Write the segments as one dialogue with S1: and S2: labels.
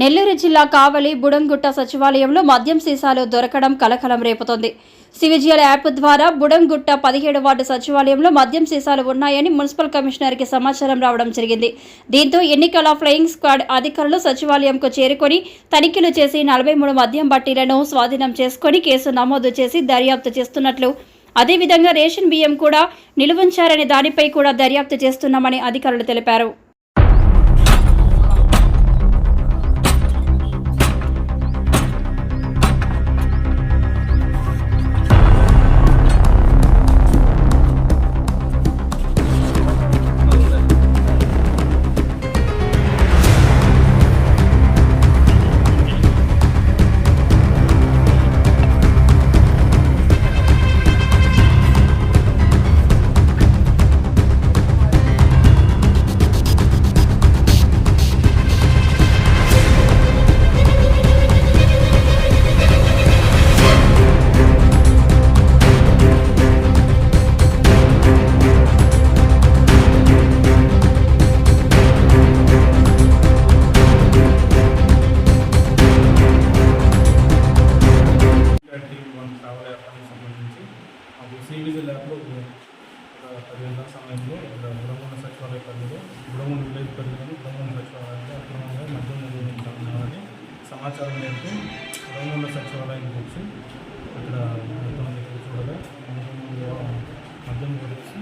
S1: నెల్లూరు జిల్లా కావలి బుడంగుట్ట సచివాలయంలో మద్యం సీసాలు దొరకడం కలకలం రేపుతోంది. సివిజిఎల్ యాప్ ద్వారా బుడంగుట్ట పదిహేడు వార్డు సచివాలయంలో మద్యం సీసాలు ఉన్నాయని మున్సిపల్ కమిషనర్కి సమాచారం రావడం జరిగింది. దీంతో ఎన్నికల ఫ్లయింగ్ స్క్వాడ్ అధికారులు సచివాలయంకు చేరుకొని తనిఖీలు చేసి నలభై మూడు మద్యం బట్టీలను స్వాధీనం చేసుకొని కేసు నమోదు చేసి దర్యాప్తు చేస్తున్నట్లు. అదేవిధంగా రేషన్ బియ్యం కూడా నిలువుంచారనే దానిపై కూడా దర్యాప్తు చేస్తున్నామని అధికారులు తెలిపారు.
S2: మాకు సివిజి ల్యాబ్లో ఒక పది గంటల సమయంలో ఇక్కడ బుడమూన సచివాలయ పరిధిలో బ్రహ్మణ విలేజ్ పరిధిలో బ్రహ్మణ సచివాలయంలో అక్రమంగా మద్యం నిర్వహించాలని సమాచారం మేరకు బ్రహ్మణ సచివాలయానికి వచ్చి అక్కడ మొత్తం దగ్గర చూడగా మద్యం మద్యం గురించి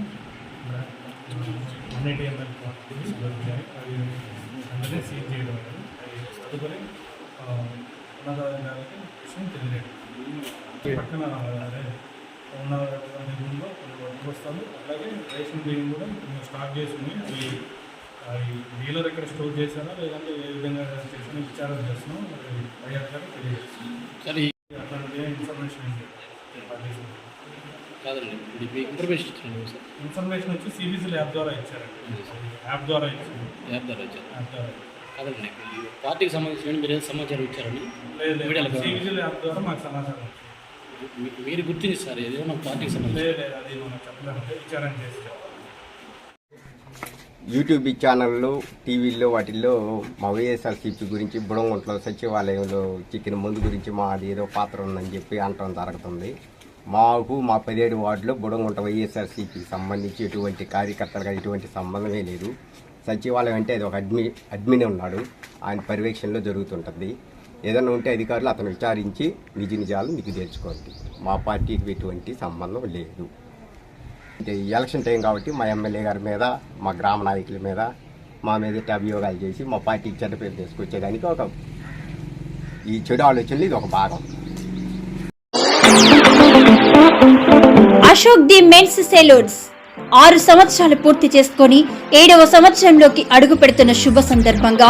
S2: వన్ ఎయిటీ ఎంఎల్ క్వాంటిటీస్ దొరికాయి అవి అందరినీ సీజ్ చేయడం అనేది. తదుపరి ఉన్నతాధికారికి విషయం తెలియలేదు పక్కన అదే ఉన్న రూమ్లో కొన్ని వడ్లు వస్తాను అలాగే రేషన్ బియ్యం కూడా మేము స్టాక్ చేసుకుని అవి అవి డీలర్ ఎక్కడ స్టోర్ చేశారో లేదంటే ఏ విధంగా చేసిన విచారణ చేస్తున్నాం అది అధికారులు తెలియజేస్తున్నాం
S3: సరే
S2: అట్లాంటి ఇన్ఫర్మేషన్ ఏంటి
S3: కాదండి ఇన్ఫర్మేషన్ ఇచ్చాను సార్.
S2: ఇన్ఫర్మేషన్ వచ్చి సివిజిల్ యాప్ ద్వారా ఇచ్చారండి యాప్ ద్వారా ఇచ్చారు.
S3: యాప్ ద్వారా ఇచ్చారు.
S2: యాప్ ద్వారా.
S3: కాదండి పార్టీకి సంబంధించిన మీరు సమాచారం ఇచ్చారని
S2: లేదు
S3: మీడియాలో
S2: యాప్ ద్వారా మాకు సమాచారం
S3: మీరు గుర్తించి సార్ ఏదైనా పార్టీకి
S4: యూట్యూబ్ ఛానల్లో టీవీల్లో వాటిల్లో మా వైఎస్ఆర్సీపీ గురించి బుడంగుంట్లో సచివాలయంలో చిక్కిన మందు గురించి మాది ఏదో పాత్ర ఉందని చెప్పి అనటం జరుగుతుంది. మాకు మా పదిహేడు వార్డులో బుడంగుంట వైఎస్ఆర్సీపీకి సంబంధించి ఎటువంటి కార్యకర్తలుగా ఎటువంటి సంబంధమే లేదు. సచివాలయం అంటే అది ఒక అడ్మి అడ్మిన్ ఉన్నాడు. ఆయన పర్యవేక్షణలో జరుగుతుంటుంది. ఏదైనా ఉంటే అధికారులు అతను విచారించి నిజ నిజాలు మీకు తెలుసుకోండి మా పార్టీకి ఎటువంటి సంబంధం లేదు. అంటే ఎలక్షన్ టైం కాబట్టి మా ఎమ్మెల్యే గారి మీద మా గ్రామ నాయకుల మీద మా మీద అభియోగాలు చేసి మా పార్టీకి చెడ్డ పేరు తీసుకొచ్చేదానికి ఒక ఈ చెడు ఆలోచనలు ఇది ఒక భాగం.
S1: Ashok the men's salons. ఆరు సంవత్సరాలు పూర్తి చేసుకొని ఏడవ సంవత్సరంలోకి అడుగు పెడుతున్న శుభ సందర్భంగా